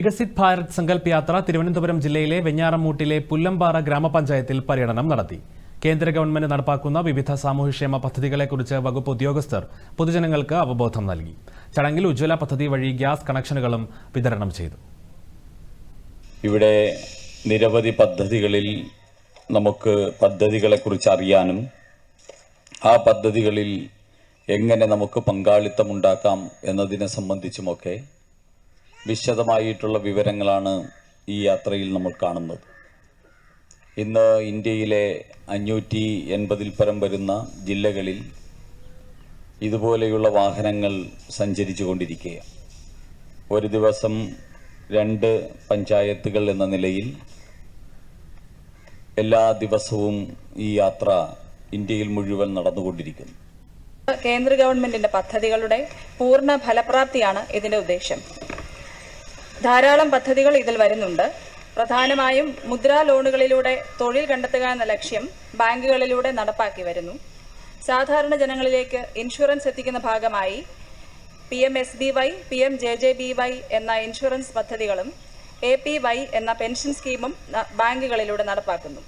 വികസിത് ഭാരത് സങ്കല്പ് യാത്ര തിരുവനന്തപുരം ജില്ലയിലെ വെഞ്ഞാറമൂട്ടിലെ പുല്ലമ്പാറ ഗ്രാമപഞ്ചായത്തിൽ പര്യടനം നടത്തി. കേന്ദ്ര ഗവൺമെന്റ് നടപ്പാക്കുന്ന വിവിധ സാമൂഹ്യക്ഷേമ പദ്ധതികളെക്കുറിച്ച് വകുപ്പ് ഉദ്യോഗസ്ഥർ പൊതുജനങ്ങൾക്ക് അവബോധം നൽകി. ചടങ്ങിൽ ഉജ്ജ്വല പദ്ധതി വഴി ഗ്യാസ് കണക്ഷനുകളും വിതരണം ചെയ്തു. ഇവിടെ നിരവധി പദ്ധതികളിൽ നമുക്ക് പദ്ധതികളെക്കുറിച്ച് അറിയാനും ആ പദ്ധതികളിൽ എങ്ങനെ നമുക്ക് പങ്കാളിത്തമുണ്ടാക്കാം എന്നതിനെ സംബന്ധിച്ചുമൊക്കെ വിശദമായിട്ടുള്ള വിവരങ്ങളാണ് ഈ യാത്രയിൽ നമ്മൾ കാണുന്നത്. ഇന്ന് ഇന്ത്യയിലെ അഞ്ഞൂറ്റി എൺപതിൽ പരം വരുന്ന ജില്ലകളിൽ ഇതുപോലെയുള്ള വാഹനങ്ങൾ സഞ്ചരിച്ചു കൊണ്ടിരിക്കുകയാണ്. ഒരു ദിവസം രണ്ട് പഞ്ചായത്തുകൾ എന്ന നിലയിൽ എല്ലാ ദിവസവും ഈ യാത്ര ഇന്ത്യയിൽ മുഴുവൻ നടന്നുകൊണ്ടിരിക്കുന്നു. കേന്ദ്ര ഗവൺമെന്റിന്റെ പദ്ധതികളുടെ പൂർണ ഫലപ്രാപ്തിയാണ് ഇതിന്റെ ഉദ്ദേശം. ധാരാളം പദ്ധതികൾ ഇതിൽ വരുന്നുണ്ട്. പ്രധാനമായും മുദ്രാ ലോണുകളിലൂടെ തൊഴിൽ കണ്ടെത്തുക എന്ന ലക്ഷ്യം ബാങ്കുകളിലൂടെ നടപ്പാക്കി വരുന്നു. സാധാരണ ജനങ്ങളിലേക്ക് ഇൻഷുറൻസ് എത്തിക്കുന്ന ഭാഗമായി P M S B Y P M J J B Y എന്ന ഇൻഷുറൻസ് പദ്ധതികളും എ പി വൈ എന്ന പെൻഷൻ സ്കീമും ബാങ്കുകളിലൂടെ നടപ്പാക്കുന്നു.